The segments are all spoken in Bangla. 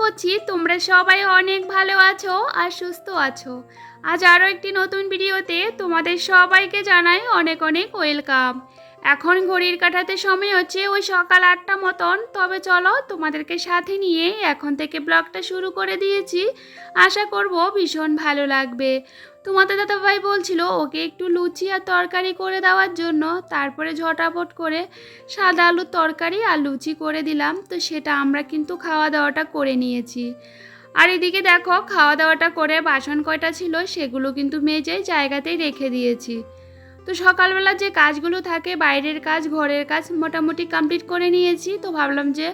করছি, তোমরা সবাই অনেক ভালো আছো আর সুস্থ আছো। আজ আরও একটি নতুন ভিডিওতে তোমাদের সবাইকে জানাই অনেক অনেক ওয়েলকাম। এখন ঘড়ির কাটাতে সময় হচ্ছে ওই সকাল আটটা মতন। তবে চলো তোমাদেরকে সাথে নিয়ে এখন থেকে ব্লগটা শুরু করে দিয়েছি। আশা করব ভীষণ ভালো লাগবে। তোমাদের দাদাভাই বলছিল ওকে একটু লুচি আর তরকারি করে দেওয়ার জন্য। তারপরে ঝটাপট করে সাদা আলুর তরকারি আর লুচি করে দিলাম। তো সেটা আমরা কিন্তু খাওয়া দাওয়াটা করে নিয়েছি। আর এদিকে দেখো, খাওয়া দাওয়াটা করে বাসন কয়টা ছিল সেগুলো কিন্তু মেজে জায়গাতেই রেখে দিয়েছি। তো সকালবেলা যে কাজগুলো থাকে, বাইরের কাজ, ঘরের কাজ মোটামুটি কমপ্লিট করে নিয়েছি। তো ভাবলাম যে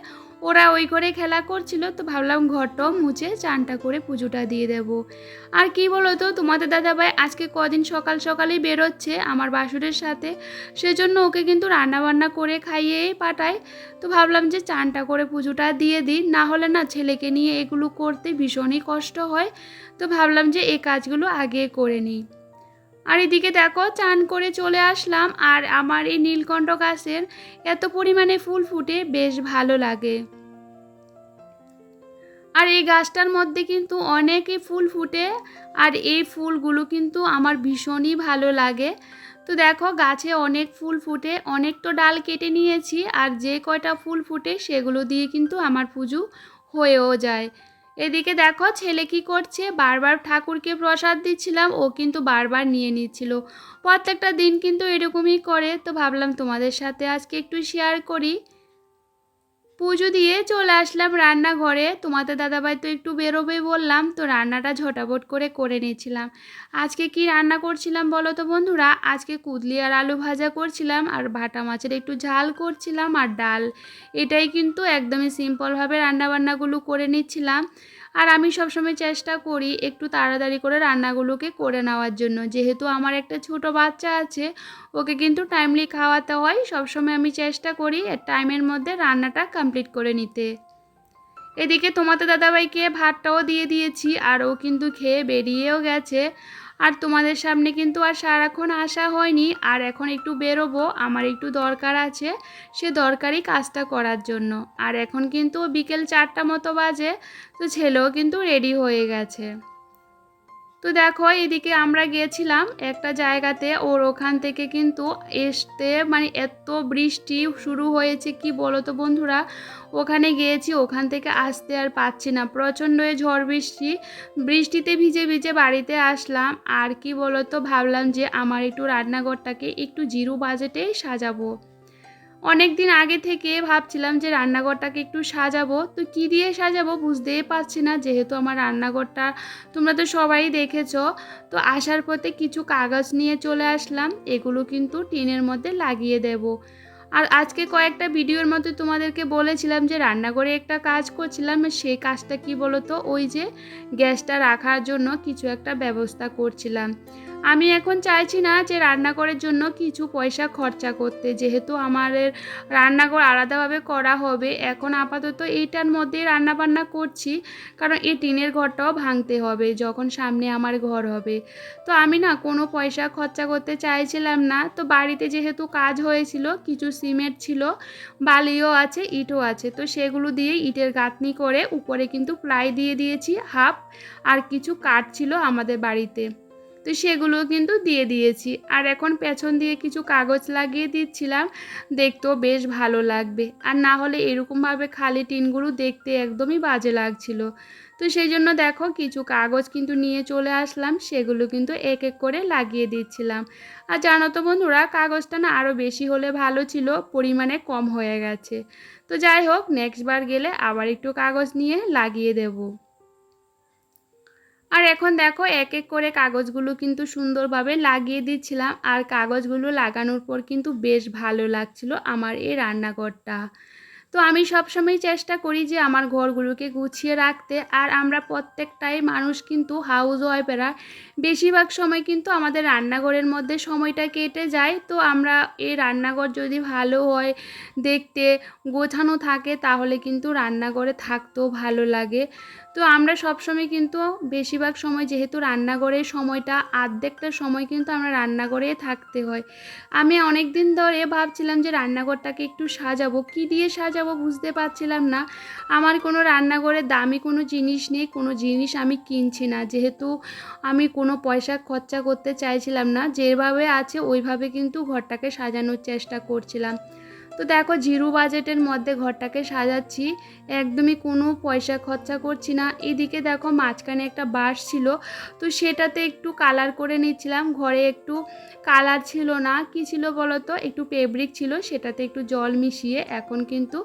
ওরা ওই ঘরে খেলা করছিল, তো ভাবলাম ঘরটাও মুছে চানটা করে পুজোটা দিয়ে দেব। আর কি বলো তো তোমাদের দাদাভাই আজকে কদিন সকাল সকালেই বেরোচ্ছে আমার বাসুরের সাথে, সেজন্য ওকে কিন্তু রান্নাবান্না করে খাইয়েই পাঠায়। তো ভাবলাম যে চানটা করে পুজোটা দিয়ে দিই, না হলে না ছেলেকে নিয়ে এগুলো করতে ভীষণই কষ্ট হয়। তো ভাবলাম যে এই কাজগুলো আগে করে নিই। আর এদিকে দেখো, চান করে চলে আসলাম আর আমার এই নীলকণ্ঠ গাছের এত পরিমাণে ফুল ফুটে বেশ ভালো লাগে। আর এই গাছটার মধ্যে কিন্তু অনেকই ফুল ফুটে আর এই ফুলগুলো কিন্তু আমার ভীষণই ভালো লাগে। তো দেখো, গাছে অনেক ফুল ফুটে, অনেক তো ডাল কেটে নিয়েছি আর যে কয়টা ফুল ফুটে সেগুলো দিয়ে কিন্তু আমার পুজো হয়েও যায়। এদিকে দেখো, ছেলে কি করছে? বারবার ঠাকুরকে প্রসাদ দিচ্ছিলাম, ও কিন্তু বারবার নিয়ে নিচ্ছিল। প্রত্যেকটা দিন কিন্তু এরকমই করে। তো ভাবলাম তোমাদের সাথে আজকে একটু শেয়ার করি। পুজো দিয়ে চলে আসলাম রান্নাঘরে। তোমাদের দাদাভাই তো একটু বেরোবে বললাম, তো রান্নাটা ঝটাপট করে করে নিয়েছিলাম। আজকে কি রান্না করছিলাম বলো তো বন্ধুরা? আজকে কুদলি আর আলু ভাজা করছিলাম আর ভাটা মাছের একটু ঝাল করছিলাম আর ডাল। এটাই কিন্তু একদমই সিম্পলভাবে রান্নাবান্নাগুলো করে নিচ্ছিলাম। আর আমি সবসময় চেষ্টা করি একটু তাড়াতাড়ি করে রান্নাগুলোকে করে নেওয়ার জন্য। যেহেতু আমার একটা ছোট বাচ্চা আছে, ওকে কিন্তু টাইমলি খাওয়াতে হয়। সবসময় আমি চেষ্টা করি টাইমের মধ্যে রান্নাটা কমপ্লিট করে নিতে। এদিকে তোমাদের দাদাভাইকে ভাতটাও দিয়ে দিয়েছি, আর ও কিন্তু খেয়ে বেরিয়েও গেছে। আর তোমাদের সামনে কিন্তু আর সারাক্ষণ আসা হয়নি। আর এখন একটু বেরোবো, আমার একটু দরকার আছে সে দরকারি কাজটা করার জন্য। আর এখন কিন্তু বিকেল চারটা মতো বাজে, তো ছেলেও কিন্তু রেডি হয়ে গেছে। তো দেখো, এদিকে আমরা গিয়েছিলাম একটা জায়গাতে, ওর ওখান থেকে কিন্তু এসতে মানে এত বৃষ্টি শুরু হয়েছে, কি বলো তো বন্ধুরা? ওখানে গিয়েছি, ওখান থেকে আসতে আর পাচ্ছি না। প্রচণ্ড ঝড় বৃষ্টি, বৃষ্টিতে ভিজে ভিজে বাড়িতে আসলাম। আর কি বলো তো ভাবলাম যে আমার একটু রান্নাঘরটাকে একটু জিরো বাজেটেই সাজাবো। অনেক দিন আগে থেকে ভাবছিলাম যে রান্নাঘরটাকে একটু সাজাবো। তো কী দিয়ে সাজাবো বুঝতেই পারছি না, যেহেতু আমার রান্নাঘরটা তোমরা তো সবাই দেখেছ। তো আসার পথে কিছু কাগজ নিয়ে চলে আসলাম, এগুলো কিন্তু টিনের মধ্যে লাগিয়ে দেব। আর আজকে কয়েকটা ভিডিওর মধ্যে তোমাদেরকে বলেছিলাম যে রান্নাঘরে একটা কাজ করছিলাম সেই কাজটা কি বলতো? ওই যে গ্যাসটা রাখার জন্য কিছু একটা ব্যবস্থা করছিলাম। আমি এখন চাইছি না যে রান্নাঘরের জন্য কিছু পয়সা খরচা করতে। যেহেতু আমাদের রান্নাঘর আলাদাভাবে করা হবে, এখন আপাতত এইটার মধ্যেই রান্নাবান্না করছি, কারণ এই টিনের ঘরটাও ভাঙতে হবে, যখন সামনে আমার ঘর হবে। তো আমি না কোনো পয়সা খরচা করতে চাইছিলাম না। তো বাড়িতে যেহেতু কাজ হয়েছিল, কিছু সিমেন্ট ছিল, বালিও আছে, ইটও আছে, তো সেগুলো দিয়ে ইটের গাঁথনি করে উপরে কিন্তু প্লাই দিয়ে দিয়েছি, হাফ, আর কিছু কাঠ ছিল আমাদের বাড়িতে। তো সেগুলো কিন্তু দিয়ে দিয়েছি। আর এখন পেছন দিয়ে কিছু কাগজ লাগিয়ে দিচ্ছিলাম। দেখতেও বেশ ভালো লাগবে। আর না হলে এরকমভাবে খালি টিনগুলো দেখতে একদমই বাজে লাগছিল। তো সেই জন্য দেখো কিছু কাগজ কিন্তু নিয়ে চলে আসলাম। সেগুলো কিন্তু এক এক করে লাগিয়ে দিচ্ছিলাম। আর জানো তো বন্ধুরা, কাগজটা না আরও বেশি হলে ভালো ছিল, পরিমাণে কম হয়ে গেছে। তো যাই হোক নেক্সট বার গেলে আবার একটু কাগজ নিয়ে লাগিয়ে দেবো। আর এখন দেখো এক এক করে কাগজগুলো কিন্তু সুন্দরভাবে লাগিয়ে দিচ্ছিলাম। আর কাগজগুলো লাগানোর পর কিন্তু বেশ ভালো লাগছিল আমার এই রান্নাঘরটা। তো আমি সবসময় চেষ্টা করি যে আমার ঘরগুলোকে গুছিয়ে রাখতে। আর আমরা প্রত্যেকটাই মানুষ কিন্তু হাউস ওয়াইফেরা বেশিরভাগ সময় কিন্তু আমাদের রান্নাঘরের মধ্যে সময়টা কেটে যায়। তো আমরা এই রান্নাঘর যদি ভালো হয়, দেখতে গোছানো থাকে, তাহলে কিন্তু রান্নাঘরে থাকতেও ভালো লাগে। তো আমরা সবসময় কিন্তু বেশিরভাগ সময় যেহেতু রান্নাঘরে সময়টা, আর্ধেকটা সময় কিন্তু আমরা রান্নাঘরে থাকতে হয়। আমি অনেক দিন ধরে ভাবছিলাম যে রান্নাঘরটাকে একটু সাজাবো। কী দিয়ে সাজাবো? বুঝতে পারছিলাম না। আমার কোনো রান্নাঘরে দামি কোনো জিনিস নেই, কোনো জিনিস আমি কিনছি না। যেহেতু আমি কোনো পয়সা খরচা করতে চাইছিলাম না, যেভাবে আছে ওইভাবে কিন্তু ঘরটাকে সাজানোর চেষ্টা করছিলাম। তো দেখো জিরো বাজেটের মধ্যে ঘরটাকে সাজাচ্ছি, একদমই কোনো পয়সা খরচা করছি না। এদিকে দেখো মাঝখানে একটা বাঁশ ছিল, তো সেটাতে একটু কালার করে নিচ্ছিলাম। ঘরে একটু কালার ছিল না। কি ছিল বলো তো একটু ফেব্রিক ছিল, সেটাতে একটু জল মিশিয়ে এখন কিন্তু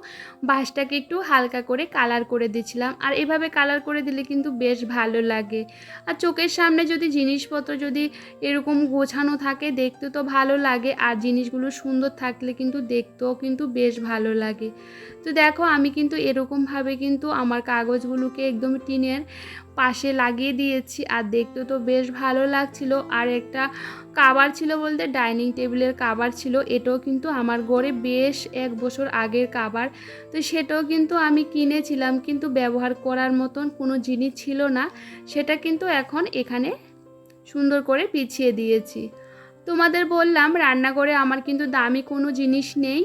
বাঁশটাকে একটু হালকা করে কালার করে দিচ্ছিলাম। আর এভাবে কালার করে দিলে কিন্তু বেশ ভালো লাগে। আর চোখের সামনে যদি জিনিসপত্র যদি এরকম গোছানো থাকে, দেখতে তো ভালো লাগে। আর জিনিসগুলো সুন্দর থাকলে কিন্তু দেখতেও কিন্তু বেশ ভালো লাগে। তো দেখো, আমি কিন্তু এরকমভাবে কিন্তু আমার কাগজগুলোকে একদম টিনের পাশে লাগিয়ে দিয়েছি। আর দেখতে তো বেশ ভালো লাগছিল। আর একটা কাবার ছিল বলতে, ডাইনিং টেবিলের কাবার ছিল। এটাও কিন্তু আমার ঘরে বেশ এক বছর আগের কাবার। তো সেটাও কিন্তু আমি কিনেছিলাম। কিন্তু ব্যবহার করার মতন কোনো জিনিস ছিল না। সেটা কিন্তু এখন এখানে সুন্দর করে পিছিয়ে দিয়েছি। তোমাদের বললাম, রান্নাঘরে আমার কিন্তু দামি কোনো জিনিস নেই।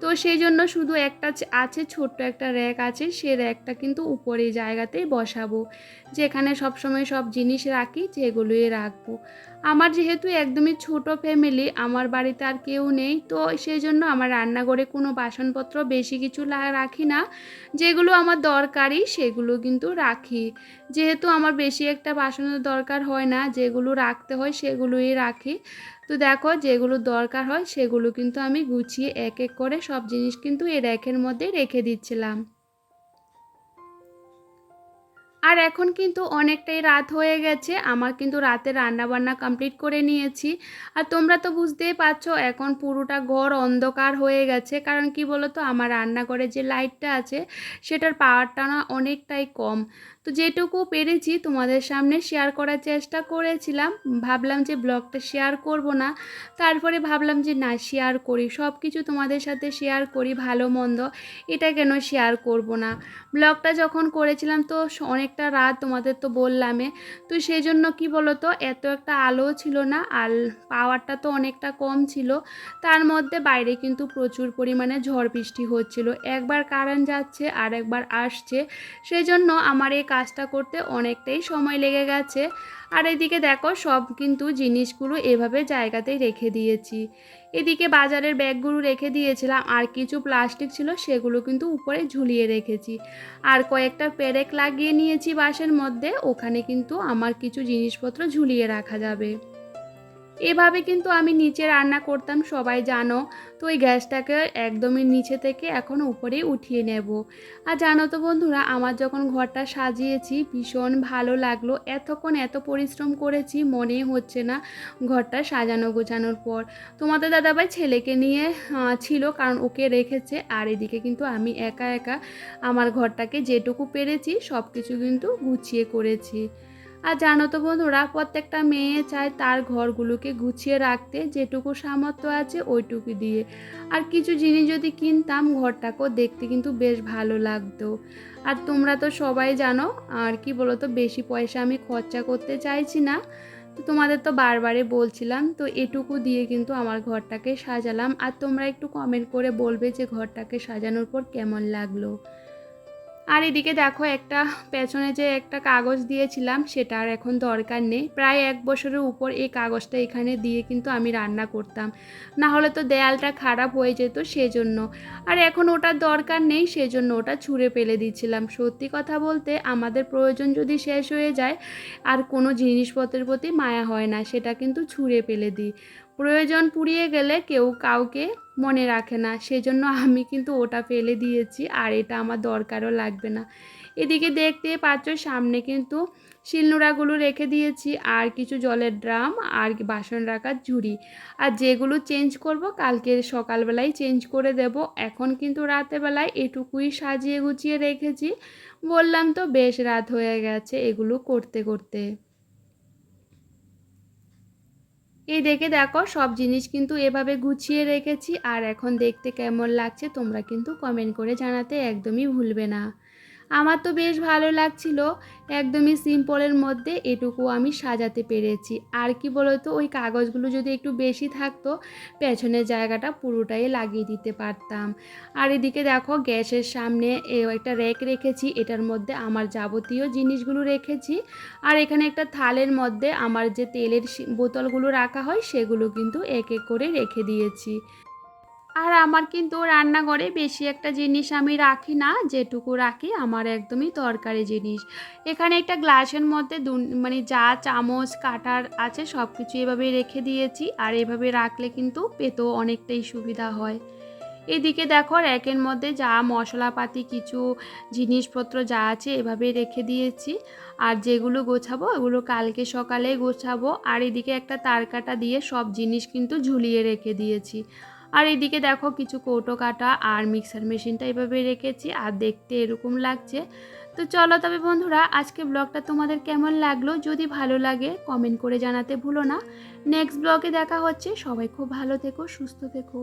তো সেই জন্য শুধু একটা আছে, ছোট্ট একটা র্যাক আছে, সে র্যাকটা কিন্তু উপরে জায়গাতেই বসাবো। যেখানে সবসময় সব জিনিস রাখি, যেগুলোই রাখব। আমার যেহেতু একদমই ছোট ফ্যামিলি আমার বাড়িতে আর কেউ নেই, তো সেই জন্য আমার রান্নাঘরে কোনো বাসনপত্র বেশি কিছু রাখি না। যেগুলো আমার দরকারি সেগুলো কিন্তু রাখি। যেহেতু আমার বেশি একটা বাসনের দরকার হয় না, যেগুলো রাখতে হয় সেগুলোই রাখি। তো দেখো, যেগুলো দরকার হয় সেগুলো কিন্তু আমি গুছিয়ে এক এক করে সব জিনিস কিন্তু এই র্যাকের মধ্যে রেখে দিচ্ছিলাম। আর এখন কিন্তু অনেকটাই রাত হয়ে গেছে। আমার কিন্তু রাতে রান্না বান্না কমপ্লিট করে নিয়েছি। আর তোমরা তো বুঝতেই পারছ, এখন পুরোটা ঘর অন্ধকার হয়ে গেছে। কারণ কি বলো তো আমার রান্নাঘরে যে লাইটটা আছে, সেটার পাওয়ারটা না অনেকটাই কম। তো যেটুকু পেরেছি তোমাদের সামনে শেয়ার করার চেষ্টা করেছিলাম। ভাবলাম যে ব্লগটা শেয়ার করব না। তারপরে ভাবলাম যে না শেয়ার করি। সব কিছু তোমাদের সাথে শেয়ার করি, ভালো মন্দ। এটা কেন শেয়ার করব না? ব্লগটা যখন করেছিলাম তো অনেকটা রাত তোমাদের তো বললামে। তো সেই জন্য কি বলো তো এত একটা আলো ছিল না আর পাওয়ারটা তো অনেকটা কম ছিল। তার মধ্যে বাইরে কিন্তু প্রচুর পরিমাণে ঝড় বৃষ্টি হচ্ছিল। একবার কারেন্ট যাচ্ছে আর একবার আসছে। সেই জন্য আমার এই কাজটা করতে অনেকটাই সময় লেগে গেছে। আর এদিকে দেখো, সব কিন্তু জিনিসগুলো এভাবে জায়গাতেই রেখে দিয়েছি। এদিকে বাজারের ব্যাগগুলো রেখে দিয়েছিলাম, আর কিছু প্লাস্টিক ছিল, সেগুলো কিন্তু উপরে ঝুলিয়ে রেখেছি। আর কয়েকটা পেরেক লাগিয়ে নিয়েছি বাসের মধ্যে, ওখানে কিন্তু আমার কিছু জিনিসপত্র ঝুলিয়ে রাখা যাবে। এভাবে কিন্তু আমি নিচে রান্না করতাম, সবাই জানো। তো ওই গ্যাসটাকে একদমই নিচে থেকে এখন উপরেই উঠিয়ে নেব। আর জানো তো বন্ধুরা, আমার যখন ঘরটা সাজিয়েছি, ভীষণ ভালো লাগল। এতক্ষণ এত পরিশ্রম করেছি, মনেই হচ্ছে না ঘরটা সাজানো গোছানোর পর। তোমাদের দাদাভাই ছেলেকে নিয়ে ছিল, কারণ ওকে রেখেছে। আর এদিকে কিন্তু আমি একা একা আমার ঘরটাকে যেটুকু পেরেছি সব কিছু কিন্তু গুছিয়ে করেছি। আর জানো তো বন্ধুরা, প্রত্যেকটা মেয়ে চায় তার ঘরগুলোকে গুছিয়ে রাখতে, যেটুকু সামর্থ্য আছে ওইটুকু দিয়ে। আর কিছু জিনিস যদি কিনতাম ঘরটাকেও দেখতে কিন্তু বেশ ভালো লাগতো। আর তোমরা তো সবাই জানো, আর কি বলো তো বেশি পয়সা আমি খরচা করতে চাইছি না। তো তোমাদের তো বারবারে বলছিলাম, তো এটুকু দিয়ে কিন্তু আমার ঘরটাকে সাজালাম। আর তোমরা একটু কমেন্ট করে বলবে যে ঘরটাকে সাজানোর পর কেমন লাগল। আর এদিকে দেখো একটা, পেছনে যে একটা কাগজ দিয়েছিলাম, সেটা আর এখন দরকার নেই। প্রায় এক বছরের উপর এই কাগজটা এখানে দিয়ে কিন্তু আমি রান্না করতাম। না হলে তো দেয়ালটা খারাপ হয়ে যেত সেজন্য। আর এখন ওটার দরকার নেই, সেজন্য ওটা ছুঁড়ে ফেলে দিচ্ছিলাম সত্যি কথা বলতে আমাদের প্রয়োজন যদি শেষ হয়ে যায়, আর কোনো জিনিসপত্রের প্রতি মায়া হয় না, সেটা কিন্তু ছুঁড়ে ফেলে দিই। প্রয়োজন পুড়িয়ে গেলে কেউ কাউকে মনে রাখে না। সেজন্য আমি কিন্তু ওটা ফেলে দিয়েছি আর এটা আমার দরকারও লাগবে না। এদিকে দেখতে পাচ্ছ সামনে কিন্তু শিলনোড়াগুলো রেখে দিয়েছি আর কিছু জলের ড্রাম আর বাসন রাখার ঝুড়ি। আর যেগুলো চেঞ্জ করব কালকে সকালবেলায় চেঞ্জ করে দেব। এখন কিন্তু রাতেবেলায় এটুকুই সাজিয়ে গুছিয়ে রেখেছি। বললাম তো বেশ রাত হয়ে গেছে এগুলো করতে করতে। এই দেখে দেখো, সব জিনিস কিন্তু এভাবে গুছিয়ে রেখেছি। আর এখন দেখতে কেমন লাগছে তোমরা কিন্তু কমেন্ট করে জানাতে একদমই ভুলবে না। আমার তো বেশ ভালো লাগছিল। একদমই সিম্পলের মধ্যে এটুকু আমি সাজাতে পেরেছি। আর কি বলতো, ওই কাগজগুলো যদি একটু বেশি থাকতো, পেছনের জায়গাটা পুরোটাই লাগিয়ে দিতে পারতাম। আর এদিকে দেখো, গ্যাসের সামনে একটা র্যাক রেখেছি, এটার মধ্যে আমার যাবতীয় জিনিসগুলো রেখেছি। আর এখানে একটা থালের মধ্যে আমার যে তেলের বোতলগুলো রাখা হয়, সেগুলো কিন্তু এক এক করে রেখে দিয়েছি। আর আমার কিন্তু রান্নাঘরে বেশি একটা জিনিস আমি রাখি না, যেটুকু রাখি আমার একদমই তরকারি জিনিস। এখানে একটা গ্লাসের মধ্যে দু- মানে যা চামচ, কাটার আছে সব কিছু এভাবে রেখে দিয়েছি, আর এভাবে রাখলে কিন্তু পেতেও অনেকটাই সুবিধা হয়। এদিকে দেখো র্যাকের মধ্যে যা মশলাপাতি, কিছু জিনিসপত্র যা আছে এভাবে রেখে দিয়েছি। আর যেগুলো গোছাবো ওগুলো কালকে সকালে গোছাবো। আর এদিকে একটা তারকাটা দিয়ে সব জিনিস কিন্তু ঝুলিয়ে রেখে দিয়েছি। আর এদিকে দেখো কিছু কৌটো কাটা আর মিক্সার মেশিনটা এভাবে রেখেছি আর দেখতে এরকম লাগছে। তো চলো তবে বন্ধুরা, আজকে ব্লগটা তোমাদের কেমন লাগল? যদি ভালো লাগে কমেন্ট করে জানাতে ভুলো না। নেক্সট ব্লগে দেখা হচ্ছে। সবাই খুব ভালো থেকো, সুস্থ থেকো।